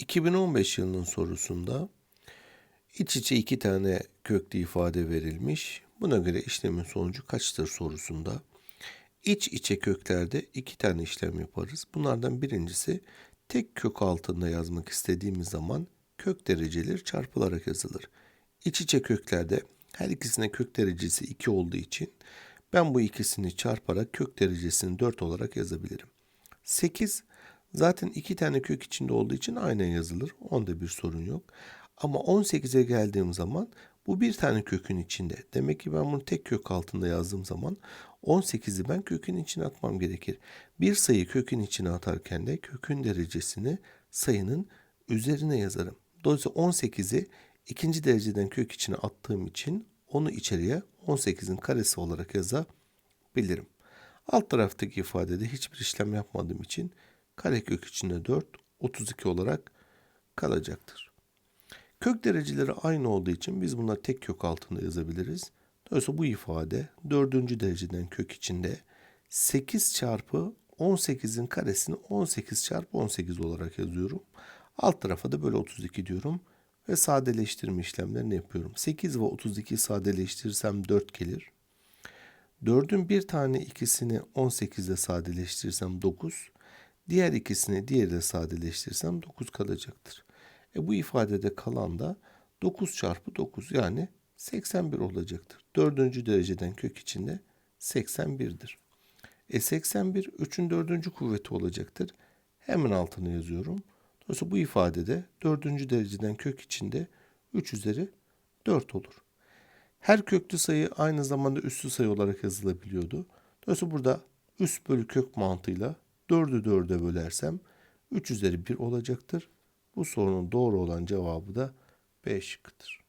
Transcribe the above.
2015 yılının sorusunda iç içe iki tane köklü ifade verilmiş. Buna göre işlemin sonucu kaçtır sorusunda. İç içe köklerde iki tane işlem yaparız. Bunlardan birincisi tek kök altında yazmak istediğimiz zaman kök dereceleri çarpılarak yazılır. İç içe köklerde her ikisine kök derecesi 2 olduğu için ben bu ikisini çarparak kök derecesini 4 olarak yazabilirim. 8 zaten iki tane kök içinde olduğu için aynen yazılır. Onda bir sorun yok. Ama 18'e geldiğim zaman bu bir tane kökün içinde. Demek ki ben bunu tek kök altında yazdığım zaman 18'i ben kökün içine atmam gerekir. Bir sayı kökün içine atarken de kökün derecesini sayının üzerine yazarım. Dolayısıyla 18'i ikinci dereceden kök içine attığım için onu içeriye 18'in karesi olarak yazabilirim. Alt taraftaki ifadede hiçbir işlem yapmadığım için karekök içinde 4, 32 olarak kalacaktır. Kök dereceleri aynı olduğu için biz bunları tek kök altında yazabiliriz. Dolayısıyla bu ifade dördüncü dereceden kök içinde 8 çarpı 18'in karesini 18 çarpı 18 olarak yazıyorum. Alt tarafa da böyle 32 diyorum ve sadeleştirme işlemlerini yapıyorum. 8 ve 32'yi sadeleştirirsem 4 gelir. 4'ün bir tane ikisini 18 ile sadeleştirirsem 9. Diğer ikisini diğeriyle sadeleştirirsem 9 kalacaktır. E bu ifadede kalan da 9 çarpı 9 yani 81 olacaktır. Dördüncü dereceden kök içinde 81'dir. E 81 3'ün dördüncü kuvveti olacaktır. Hemen altını yazıyorum. Dolayısıyla bu ifadede dördüncü dereceden kök içinde 3 üzeri 4 olur. Her köklü sayı aynı zamanda üslü sayı olarak yazılabiliyordu. Dolayısıyla burada üst bölü kök mantığıyla 4'ü 4'e bölersem 3 üzeri 1 olacaktır. Bu sorunun doğru olan cevabı da B şıkkıdır.